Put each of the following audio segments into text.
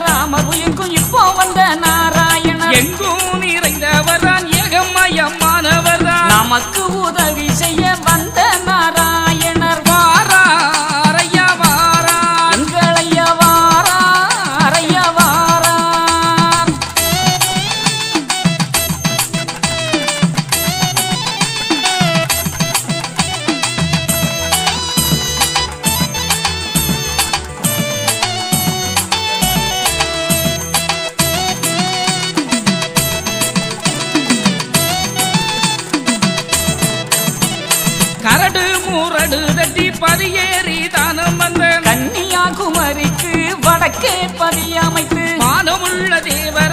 ராமபுயங்கும் இப்போ வந்த நாராயணன். எங்கும் நிறைந்தவரான் ஏகமயமானவரான் நமக்கு முரடு தட்டி பதியேறி தானம் வந்த கன்னியாகுமரிக்கு வடக்கே பதியமைத்து மானமுள்ள தேவர்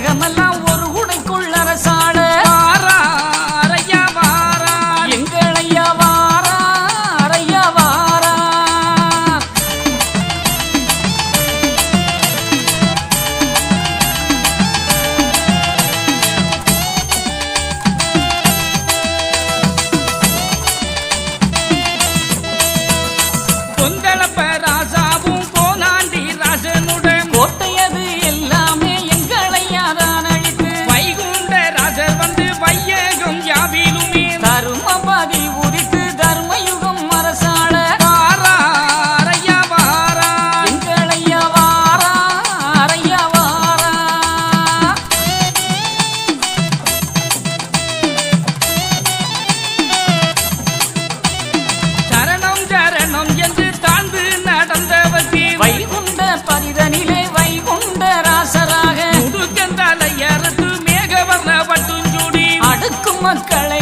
உலகமல்ல மக்களை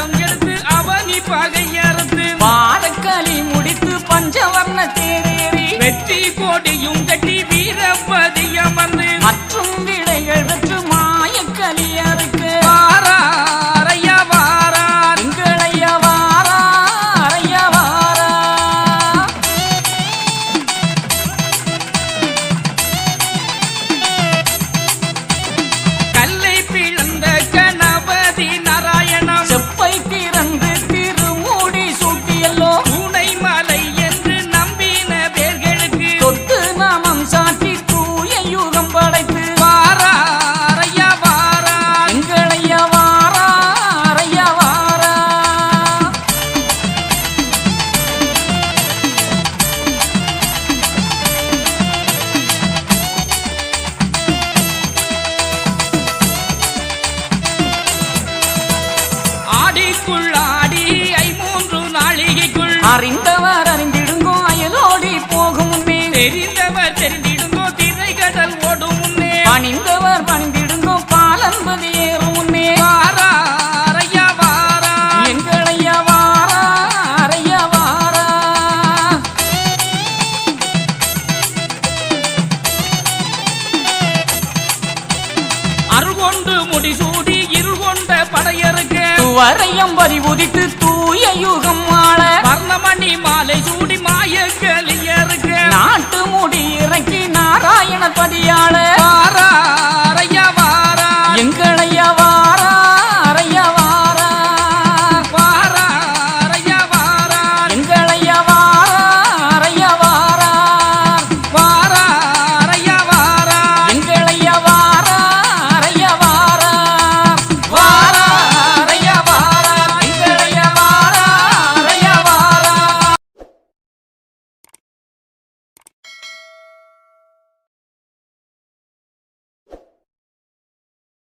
I'm getting மாளிகைக்குள் ஆடி ஐமூன்று நாளிகைக்குள் அறிந்தவர் அறிந்திடுங்கோ அயலோடி போகும் முன்னே. தெரிந்தவர் தெரிந்திடுங்கோ திரை கடல் ஓடும் முன்னே. பணிந்தவர் பணிந்திடுங்கோ பாலன்பது ஏறும் முன்னே. வாரா அரையா வாரா. எங்களையா வாரா அறையா வாரா. அருகொண்டு முடிசூடி வரையம் வரி உதித்து தூய யுகம் ஆள